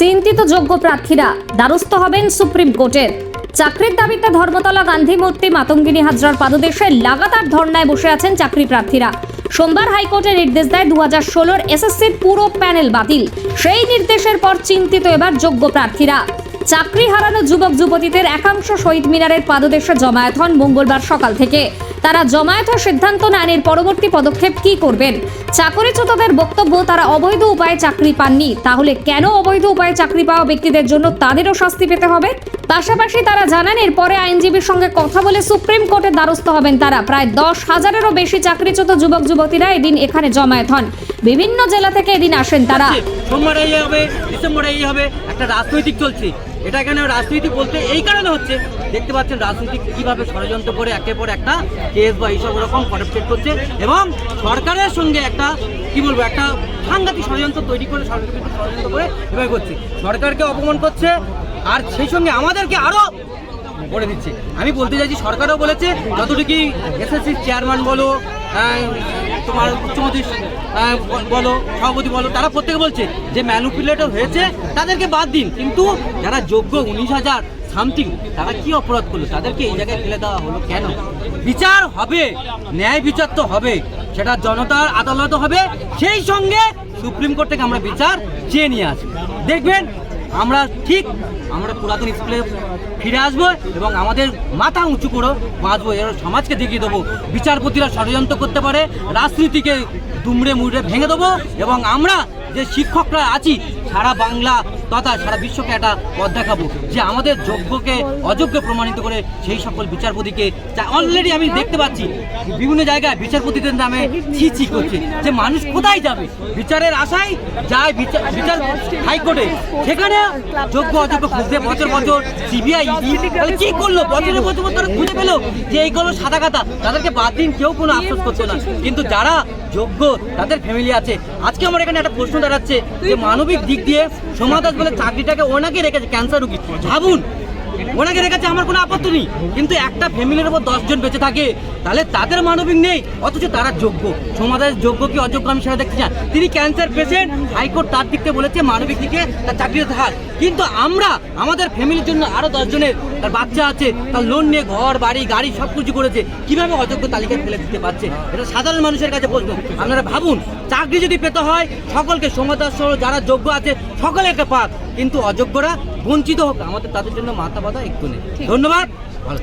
চিন্তিত যোগ্য প্রার্থীরা দ্বারস্থ হবেন সুপ্রিম কোর্টের। চাকরির দাবিতে ধর্মতলা গান্ধী মূর্তি মাতঙ্গিনী হাজরার পাদদেশে লাগাতার ধর্নায় বসে আছেন চাকরি প্রার্থীরা। সোমবার হাইকোর্টে নির্দেশ দেয় দু হাজার ষোলোর এসএসসির পুরো প্যানেল বাতিল। সেই নির্দেশের পর চিন্তিত এবার যোগ্য প্রার্থীরা। চাকরি হারানো যুবক যুবতীদের একাংশ শহীদ মিনারের পাদদেশে জমায়েত হন মঙ্গলবার সকাল থেকে। তারা জমায়েত সিদ্ধান্ত নেন এর পরবর্তী পদক্ষেপ কি করবেন? চাকরিচ্যুতদের বক্তব্য, তারা অবৈধ উপায়ে চাকরি পাননি। তাহলে কেন অবৈধ উপায়ে চাকরি পাওয়া ব্যক্তিদের জন্য তাদেরও শাস্তি পেতে হবে? পাশাপাশি তারা জানান, এরপরে আইনজীবীর সঙ্গে কথা বলে সুপ্রিম কোর্টের দ্বারস্থ হবেন তারা। প্রায় দশ হাজারেরও বেশি চাকরিচ্যুত যুবক, যুবতীরা এদিন এখানে জমায়েত হন। বিভিন্ন জেলা থেকে এদিন আসেন তারা। সোমবারে এই হবে, ডিসেম্বরে এই হবে, একটা রাজনৈতিক চলছে। এটা এখানে রাজনীতি বলতে এই কারণে হচ্ছে, দেখতে পাচ্ছেন রাজনীতি কীভাবে ষড়যন্ত্র করে একের পর একটা কেস বা এইসব রকম কনসেপ্ট করছে এবং সরকারের সঙ্গে একটা, কি বলব, একটা সাংঘাতিক ষড়যন্ত্র তৈরি করে সরকার কিন্তু ষড়যন্ত্র করে এভাবে করছে। সরকারকে অপমান করছে আর সেই সঙ্গে আমাদেরকে আরও করে দিচ্ছে। আমি বলতে চাইছি, সরকারও বলেছে যতটুকু এসএসসি চেয়ারম্যান বলো তোমার মুখ্যমন্ত্রী আহ, বলো সভাপতি বলো তারা প্রত্যেকে বলছে যে ম্যানুপুলেটর হয়েছে তাদেরকে বাদ দিন। কিন্তু যারা যোগ্য উনিশ হাজার সামথিং তারা কি অপরাধ করল? তাদেরকে এই জায়গায় ফেলে দেওয়া হলো কেন? বিচার হবে ন্যায় বিচার তো হবে সেটা জনতার আদালত হবে সেই সঙ্গে সুপ্রিম কোর্ট থেকে আমরা বিচার চেয়ে নিয়ে আসব। দেখবেন আমরা ঠিক আমরা পুরাতন স্কুলে ফিরে আসব এবং আমাদের মাথা উঁচু করে বাঁচবো এর সমাজকে দেখিয়ে দেবো। বিচারপতিরা ষড়যন্ত্র করতে পারে, রাজনীতিকে দুমড়ে মুড়ে ভেঙে দেবো এবং আমরা যে শিক্ষকরা আছি, সারা বাংলা তথা সারা বিশ্বকে একটা পথ দেখাবো যে আমাদের যোগ্যকে অযোগ্য প্রমাণিত করে সেই সকল বিচারপতিকে অলরেডি আমি দেখতে পাচ্ছি, বিভিন্ন জায়গায় বিচারপতিদের নামে ছি ছি করছে। যে মানুষ কোথায় যাবে? বিচারের আশায় যায় বিচার হাইকোর্টে। সেখানে যোগ্য অযোগ্য খুঁজতে বছর বছর সিবিআই কি করল? বছরের বছর বছর খুঁজে পেল যে এইগুলো সাদা কাতা তাদেরকে বাদ দিন, কেউ কোনো আফসোস করছে না। কিন্তু যারা যোগ্য, তাদের ফ্যামিলি আছে। আজকে আমার এখানে একটা প্রশ্ন দাঁড়াচ্ছে যে মানবিক দিক দিয়ে সোমা বলে চাকরিটাকে ওনাকে রেখেছে ক্যান্সার রুগী। ভাবুন ওনাকে রেখেছে, আমার কোনো আপত্তি নেই। কিন্তু একটা ফ্যামিলির উপর দশজন বেঁচে থাকে, তাহলে তাদের মানবিক নেই, অথচ তারা যোগ্য। সমাজের যোগ্য কি অযোগ্য আমি সেটা দেখতে চাই তিনি ক্যান্সার পেশেন্ট হাইকোর্ট তার দিক থেকে বলেছে, মানবিক দিকে তার চাকরিতে থাক কিন্তু আমরা, আমাদের ফ্যামিলির জন্য আরও দশজনের, তার বাচ্চা আছে, তার লোন নিয়ে ঘর, বাড়ি, গাড়ি সব কিছু করেছে, কীভাবে অযোগ্য তালিকায় ফেলে দিতে পারছে? এটা সাধারণ মানুষের কাছে প্রশ্ন। আপনারা ভাবুন, চাকরি যদি পেতে হয়, সকলকে সহ যারা যোগ্য আছে সকলে একটা পাক কিন্তু অযোগ্যরা বঞ্চিত হোক আমাদের তাদের জন্য মাথা বাধা একটু নেই ধন্যবাদ ভালো।